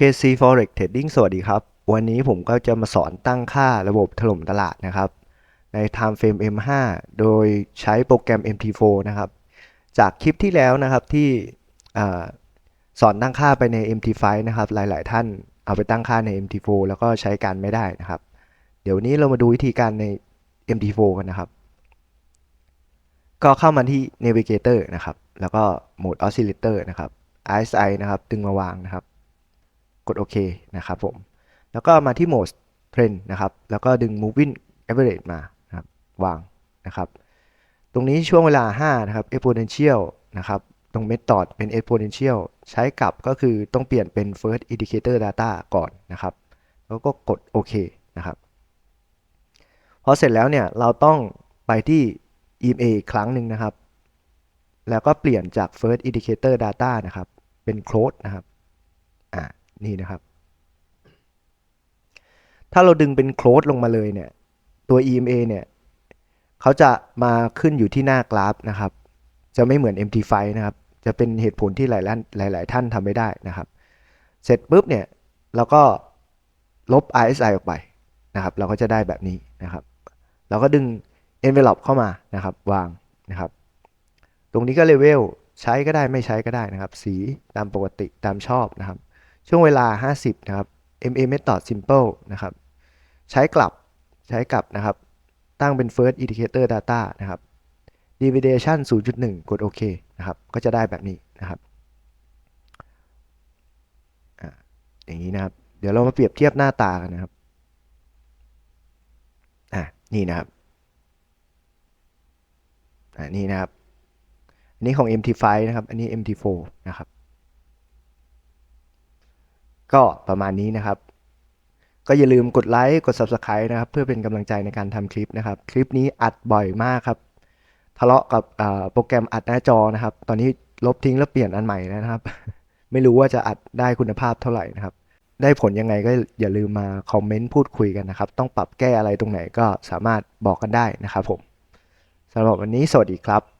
KC Forex Trading สวัสดีครับ วันนี้ผมก็จะมาสอนตั้งค่าระบบถล่มตลาดนะครับ ใน Time Frame M5 โดยใช้โปรแกรม MT4 นะครับ จากคลิปที่แล้วนะครับที่สอนตั้งค่าไปใน MT5 นะครับ หลาย ๆ ท่านเอาไปตั้งค่าใน MT4 แล้วก็ใช้การไม่ได้นะครับ เดี๋ยวนนี้เรามาดูวิธีการใน MT4 กันนะครับ ก็เข้ามาที่ Navigator นะครับ แล้วก็โหมด Oscillator นะครับ RSI นะครับ ดึงมาวางนะครับ กดโอเคนะครับผม แล้วก็มาที่โหมด Trend นะครับ แล้วก็ดึง Moving Average มานะครับวางนะครับ ตรงนี้ช่วงเวลา 5 นะครับ Exponential นะครับ ตรง Method เป็น Exponential ใช้กลับก็คือต้องเปลี่ยนเป็น First Indicator Data ก่อนนะครับ แล้วก็กดโอเคนะครับพอเสร็จแล้วเนี่ยเราต้องไปที่ EMA อีกครั้งหนึ่งนะครับ แล้วก็เปลี่ยนจาก First Indicator Data นะครับ เป็น Close นะครับ นี่นะครับ ถ้าเราดึงเป็น Close ลงมาเลยเนี่ย ตัว EMA เนี่ยเขาจะมาขึ้นอยู่ที่หน้ากราฟนะครับ จะไม่เหมือน MT5 นะครับ จะเป็นเหตุผลที่หลายท่านหลาย ๆ ท่านทำไม่ได้นะครับ เสร็จปุ๊บเนี่ยเราก็ลบ RSI ออกไปนะครับ เราก็จะได้แบบนี้นะครับ เราก็ดึง envelope เข้ามานะครับ วางนะครับ ตรงนี้ก็เลเวลใช้ก็ได้ไม่ใช้ก็ได้นะครับ สีตามปกติตามชอบนะครับ ช่วงเวลา 50 นะครับ MA method simple นะครับ ใช้กลับ ใช้กลับนะครับ ตั้งเป็น first indicator data นะครับ deviation 0.1 กดโอเคนะครับ ก็จะได้แบบนี้นะครับอย่างนี้นะครับ เดี๋ยวเรามาเปรียบเทียบหน้าตากันนะครับ อะ นี่นะครับ อ่านี่นะครับ อันนี้ของ MT5 นะครับ อันนี้ MT4 นะครับ ก็ประมาณนี้นะครับ ก็อย่าลืมกดไลค์กด Subscribe นะครับ เพื่อเป็นกำลังใจในการทำคลิปนะครับ คลิปนี้อัดบ่อยมากครับ ทะเลาะกับโปรแกรมอัดหน้าจอนะครับ ตอนนี้ลบทิ้งแล้วเปลี่ยนอันใหม่นะครับ ไม่รู้ว่าจะอัดได้คุณภาพเท่าไหร่นะครับ ได้ผลยังไงก็อย่าลืมมาคอมเมนต์พูดคุยกันนะครับ ต้องปรับแก้อะไรตรงไหนก็สามารถบอกกันได้นะครับผมสำหรับวันนี้สวัสดีครับ